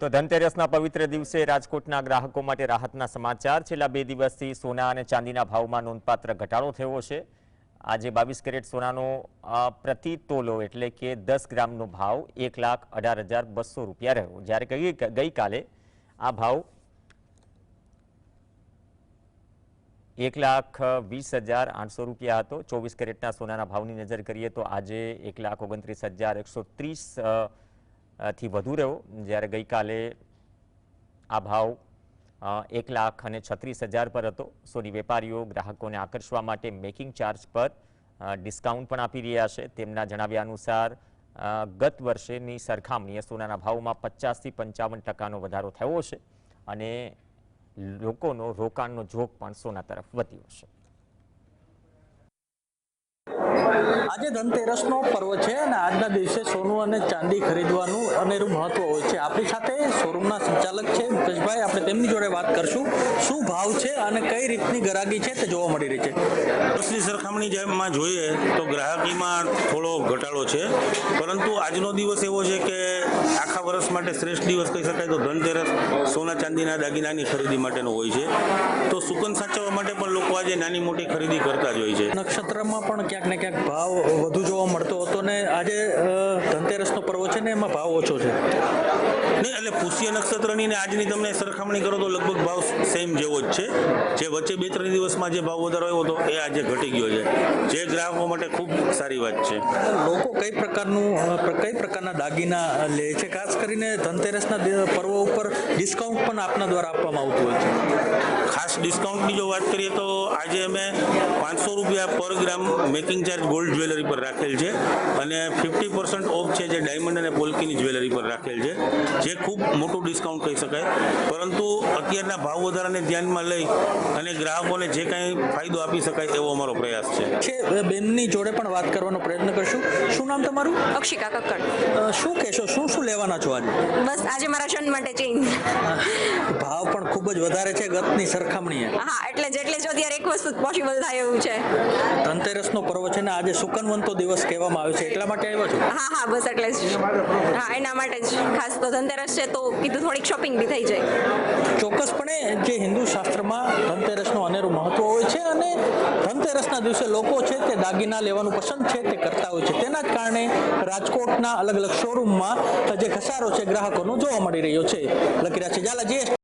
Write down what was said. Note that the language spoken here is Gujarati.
તો ધનતેરસના પવિત્ર દિવસે રાજકોટના ગ્રાહકો માટે રાહતના સમાચાર. છેલ્લા બે દિવસથી સોના અને ચાંદીના ભાવમાં નોંધપાત્ર ઘટાડો થયો છે. આજે બાવીસ કેરેટ સોનાનો પ્રતિ તોલો એટલે કે દસ ગ્રામનો ભાવ એક લાખ અઢાર હજાર બસો રૂપિયા રહ્યો. જ્યારે ગઈકાલે આ ભાવ એક લાખ વીસ હજાર આઠસો રૂપિયા હતો. ચોવીસ કેરેટના સોનાના ભાવની નજર કરીએ તો આજે એક લાખ ઓગણત્રીસ હજાર એકસો ત્રીસ થી વધુ રહ્યો. જ્યારે ગઈકાલે આ ભાવ એક લાખ અને છત્રીસ હજાર પર હતો. સોની વેપારીઓ ગ્રાહકોને આકર્ષવા માટે મેકિંગ ચાર્જ પર ડિસ્કાઉન્ટ પણ આપી રહ્યા છે. તેમના જણાવ્યા અનુસાર ગત વર્ષેની સરખામણીએ સોનાના ભાવમાં પચાસથી પંચાવન ટકાનો વધારો થયો છે અને લોકોનો રોકાણનો જોગ પણ સોના તરફ વધ્યો છે. આજે ધનતેરસનો પર્વ છે અને આજના દિવસે સોનું અને ચાંદી ખરીદવાનું અનેરું મહત્વ હોય છે. આપણી સાથે શોરૂમના સંચાલક છે મુકેશભાઈ. આપણે તેમની જોડે વાત કરશું. શું ભાવ છે અને કઈ રીતની ગરાગી છે તે જોવા મળી રહી છે. વર્ષની સરખામણી જેમાં જોઈએ તો ગ્રાહકીમાં થોડો ઘટાડો છે. પરંતુ આજનો દિવસ એવો છે કે આખા વર્ષ માટે શ્રેષ્ઠ દિવસ કહી શકાય તો ધનતેરસ સોના ચાંદીના દાગીનાની ખરીદી માટેનો હોય છે. તો સુકન સાચવવા માટે પણ લોકો આજે નાની મોટી ખરીદી કરતા જ હોય છે. નક્ષત્રમાં પણ ક્યાંક ને ક્યાંક ભાવ વધુ જોવા મળતો હતો ને આજે ધનતેરસનો પર્વ છે ને એમાં ભાવ ઓછો છે. એટલે પુષ્ય નક્ષત્રની ને આજની તમને સરખામણી કરો તો લગભગ ભાવ સેમ જેવો જ છે. જે વચ્ચે બે ત્રણ દિવસમાં જે ભાવ વધારો આવ્યો હતો એ આજે ઘટી ગયો છે. જે ગ્રાહકો માટે ખૂબ સારી વાત છે. લોકો કઈ પ્રકારનું કઈ પ્રકારના દાગીના લે છે? ખાસ કરીને ધનતેરસના પર્વ ઉપર ડિસ્કાઉન્ટ પણ આપના દ્વારા આપવામાં આવતું હોય છે. ખાસ ડિસ્કાઉન્ટની જો વાત કરીએ તો આજે અમે પાંચસો રૂપિયા પર gram making charge gold jewellery પર રાખેલ છે. અને ફિફ્ટી પર્સન્ટ ઓફ છે જે ડાયમંડ અને પોલ્કીની જ્વેલરી પર રાખેલ છે. જે ખૂબ મોટું ડિસ્કાઉન્ટ કહી શકાય. પરંતુ અત્યારના ભાવ વધારાને ધ્યાનમાં લઈ અને ગ્રાહકોને જે કાંઈ ફાયદો આપી શકાય એવો અમારો પ્રયાસ છે. બેનની જોડે પણ વાત કરવાનો પ્રયત્ન કરશું. શું નામ તમારું? અક્ષિકા કક્કડ. શું કહેશો? શું શું લેવાના છો આજે? બસ આજે મારા ક્ષણ માટે ચેન્જ ભાવ પણ ખૂબ જ વધારે છે ગતની સરખામણીએ. હા એટલે જેટલે જો અત્યારે એક વસ્તુ પોસિબલ થાય એવું છે. ધનતેરસનો પર્વ છે ને આજે સુકનવંતો દિવસ કહેવામાં આવે છે. એટલા માટે આવ્યો છું? હા હા બસ એટલે જ. હા એના માટે જ. ખાસ તો ધનતેરસ છે તો કીધું થોડીક શોપિંગ બી થઈ જાય. ચોક્કસપણે જે હિન્દુ શાસ્ત્રમાં ધનતેરસનું અનેરું મહત્વ હોય છે અને ધનતેરસના દિવસે લોકો છે તે દાગીના લેવાનું પસંદ છે તે કરતા હોય છે. તેના જ કારણે રાજકોટના અલગ અલગ શોરૂમમાં જે ઘસારો છે ગ્રાહકોનો જોવા મળી રહ્યો છે. લખી રહ્યા છે ઝાલા જીએસ